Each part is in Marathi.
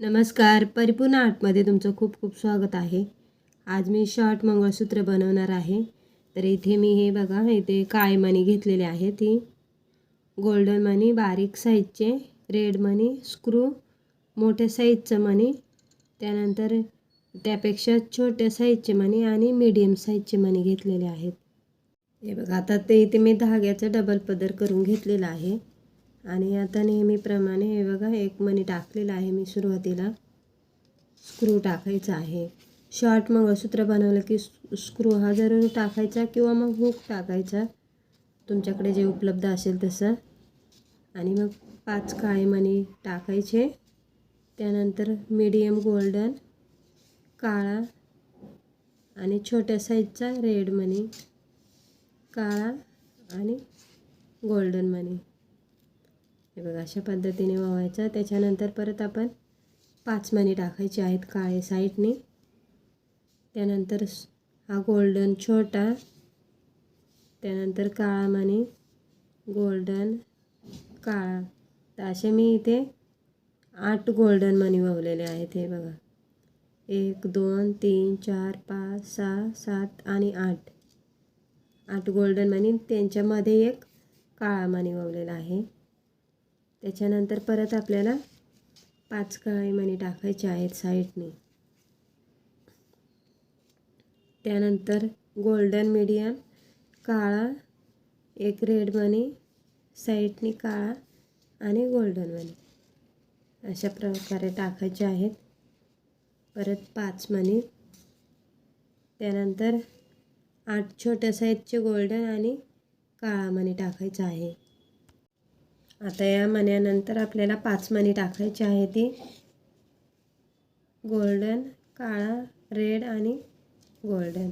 नमस्कार. परिपूर्ण आर्टमध्ये तुमचं खूप खूप स्वागत आहे. आज मी शॉर्ट मंगळसूत्र बनवणार आहे. तर इथे मी हे बघा इथे काळे मणी घेतलेले आहे ती गोल्डन मनी बारीक साईजचे रेड मनी स्क्रू मोठ्या साईजचं मनी त्यानंतर त्यापेक्षा छोट्या साईजचे मणी आणि मीडियम साईजचे मणी घेतलेले आहेत. हे बघा आता ते इथे मी धाग्याचा डबल पदर करून घेतलेला आहे. आणि आता नेहमीप्रमाणे हे बघा एक मणी टाकलेला आहे मी सुरुवातीला. स्क्रू टाकायचा आहे. शॉर्ट मंगळसूत्र बनवलं की स्क्रू हा जरूर टाकायचा किंवा मग हुक टाकायचा. तुमच्याकडे जे उपलब्ध असेल तसं. आणि मग पाच काळे मणी टाकायचे. त्यानंतर मीडियम गोल्डन काळा आणि छोट्या साईजचा रेड मनी काळा आणि गोल्डन मनी. हे बघा अशा पद्धतीने ववायचं. त्याच्यानंतर परत आपण पाच मणी टाकायचे आहेत काळे साईडने. त्यानंतर हा गोल्डन छोटा त्यानंतर काळा मणी गोल्डन काळा. तर असे मी इथे आठ गोल्डन मणी वावलेले आहेत हे बघा. एक दोन तीन चार पाच सहा सात आणि आठ. आठ गोल्डन मनी त्यांच्यामध्ये एक काळा मणी वावलेला आहे. त्याच्यानंतर परत आपल्याला पाच काळे मणी टाकायचे आहेत साईडने. त्यानंतर गोल्डन मीडियम काळा एक रेड मनी साईडनी काळा आणि गोल्डन मनी. अशा प्रकारे टाकायचे आहेत. परत पाच मणी त्यानंतर आठ छोट्या साईजचे गोल्डन आणि काळा मणी टाकायचा आहे. आता या मण्यानंतर आपल्याला पाच मणी टाकायची आहे ती. गोल्डन काळा रेड आणि गोल्डन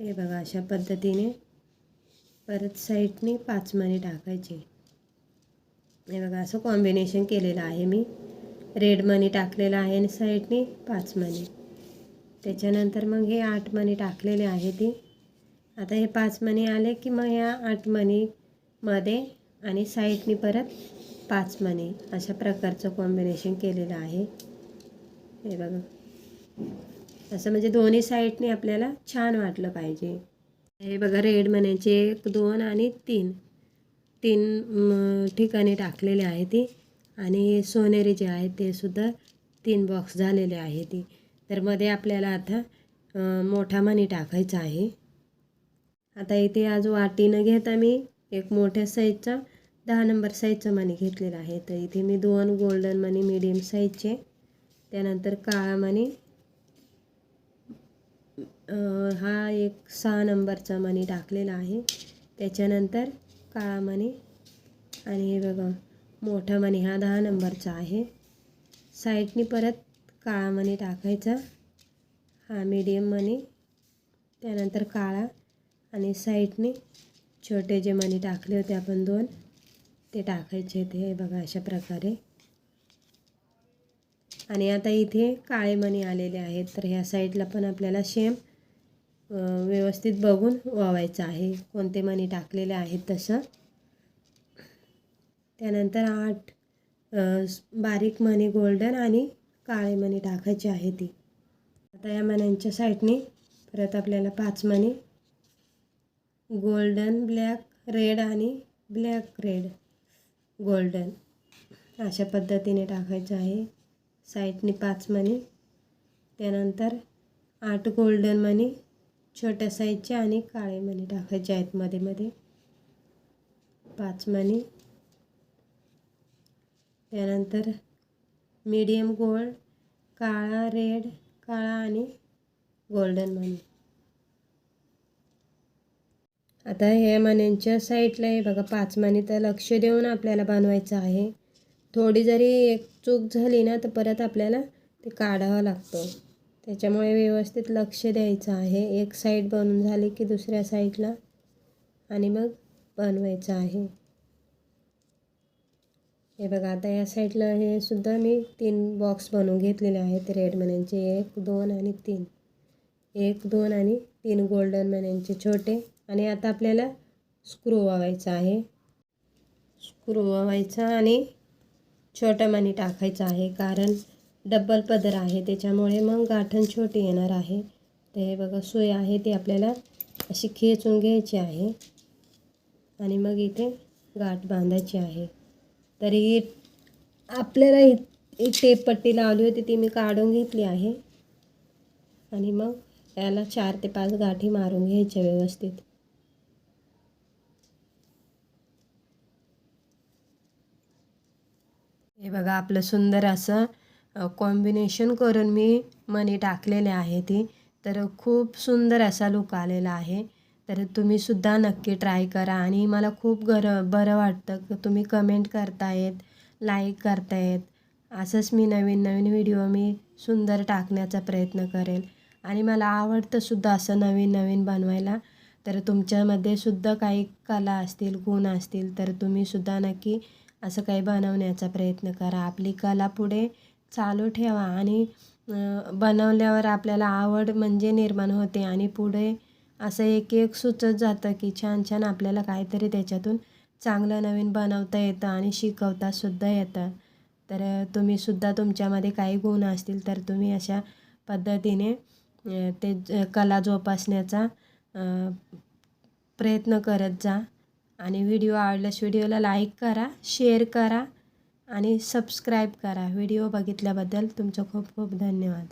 हे बघा अशा पद्धतीने परत साईडने पाच मणी टाकायची. हे बघा असं कॉम्बिनेशन केलेलं आहे मी. रेड मनी टाकलेलं आहे आणि साईडने पाच मणी. त्याच्यानंतर मग हे आठ मणी टाकलेले आहे ती. आता हे पाच मणी आले की मग या आठ मणीमध्ये आणि साईडनी परत पाच मणी अशा प्रकारचं कॉम्बिनेशन केलेलं आहे. हे बघा. असं म्हणजे दोन्ही साईडने आपल्याला छान वाटलं पाहिजे. हे बघा रेड मण्याचे एक दोन आणि तीन. तीन म, ठिकाणी टाकलेले आहे ती. आणि सोनेरी जे आहे ते सुद्धा तीन बॉक्स झालेले आहे ती. तर मध्ये आपल्याला आता मोठा मणी टाकायचा आहे. आता इथे आज वाटीनं घेता मी एक मोठ्या साईजचा दहा नंबर साईजचा मणी घेतलेला आहे. तर इथे मी दोन गोल्डन मनी मीडियम साईजचे त्यानंतर काळा मणी. हा एक सहा नंबरचा मणी टाकलेला आहे. त्याच्यानंतर काळा मणी आणि हे बघा मोठा मणी हा दहा नंबरचा आहे. साईडनी परत काळा मणी टाकायचा. हा मीडियम मणी. त्यानंतर काळा आणि साईडने छोटे जे मणी टाकले होते आपण दोन. ते टाकायचे ते हे बघा अशा प्रकारे. आणि आता इथे काळे मणी आलेले आहेत. तर ह्या साईडला पण आपल्याला शेम व्यवस्थित बघून वावायचं आहे. कोणते मणी टाकलेले आहेत तसं. त्यानंतर आठ बारीक मणी गोल्डन आणि काळे मणी टाकायची आहे ती. आता या मण्यांच्या साईडने परत आपल्याला पाच मणी. गोल्डन ब्लॅक रेड आणि ब्लॅक रेड. गोल्डन. अशा पद्धतीने टाकायचं आहे. साईडने पाच मणी. त्यानंतर आठ गोल्डन मणी छोट्या साईजचे आणि काळे मणी टाकायचे आहेत मध्ये मध्ये. पाच मणी. त्यानंतर मीडियम गोल्ड काळा रेड काळा आणि गोल्डन मनी आता ह्या मण्यांच्या साईडला आहे बघा पाच माने तर लक्ष देऊन आपल्याला बनवायचं आहे. थोडी जरी एक चूक झाली ना तर परत आपल्याला ते काढावं लागतं. त्याच्यामुळे व्यवस्थित लक्ष द्यायचं आहे. एक साईड बनून झाली की दुसऱ्या साईडला आणि मग बनवायचं आहे. हे बघा आता या साईडला हे सुद्धा मी तीन बॉक्स बनवून घेतलेले आहेत. रेड मण्यांचे एक दोन आणि तीन. एक दोन आणि तीन गोल्डन मण्यांचे छोटे. आणि आता आपल्याला स्क्रू वावायचा आहे. स्क्रू वावायचा आणि छोटा मणी टाकायचा आहे कारण डब्बल पदर आहे. त्याच्यामुळे मग गाठण छोटी येणार आहे. तर हे बघा सोय आहे ती आपल्याला अशी खेचून घ्यायची आहे. आणि मग इथे गाठ बांधायची आहे. तरी ही आपल्याला ही टेप पट्टी लावली होती ती मी काढून घेतली आहे. आणि मग याला चार ते पाच गाठी मारून घ्यायच्या व्यवस्थित. हे बघा आपलं सुंदर असं कॉम्बिनेशन करून मी मनी टाकलेले आहे ती. तर खूप सुंदर असा लुक आलेला आहे. तर तुम्हीसुद्धा नक्की ट्राय करा आणि मला खूप गर बरं वाटतं की तुम्ही कमेंट करतायत लाईक करतायत. असंच मी नवीन नवीन व्हिडिओ मी सुंदर टाकण्याचा प्रयत्न करेल. आणि मला आवडतं सुद्धा असं नवीन नवीन बनवायला. तर तुमच्यामध्ये सुद्धा काही कला असतील गुण असतील तर तुम्हीसुद्धा नक्की असं काही बनवण्याचा प्रयत्न करा. आपली कला पुढे चालू ठेवा आणि बनवल्यावर आपल्याला आवड म्हणजे निर्माण होते आणि पुढे असं एक एक सुचत जातं की छान छान आपल्याला काहीतरी त्याच्यातून चांगलं नवीन बनवता येतं आणि शिकवतासुद्धा येतं. तर तुम्हीसुद्धा तुमच्यामध्ये काही गुण असतील तर तुम्ही अशा पद्धतीने ते कला जोपासण्याचा प्रयत्न करत जा. आणि व्हिडिओ आवडल्यास व्हिडिओला लाईक करा शेअर करा आणि सबस्क्राईब करा. व्हिडिओ बघितल्याबद्दल तुमचं खूप खूप धन्यवाद.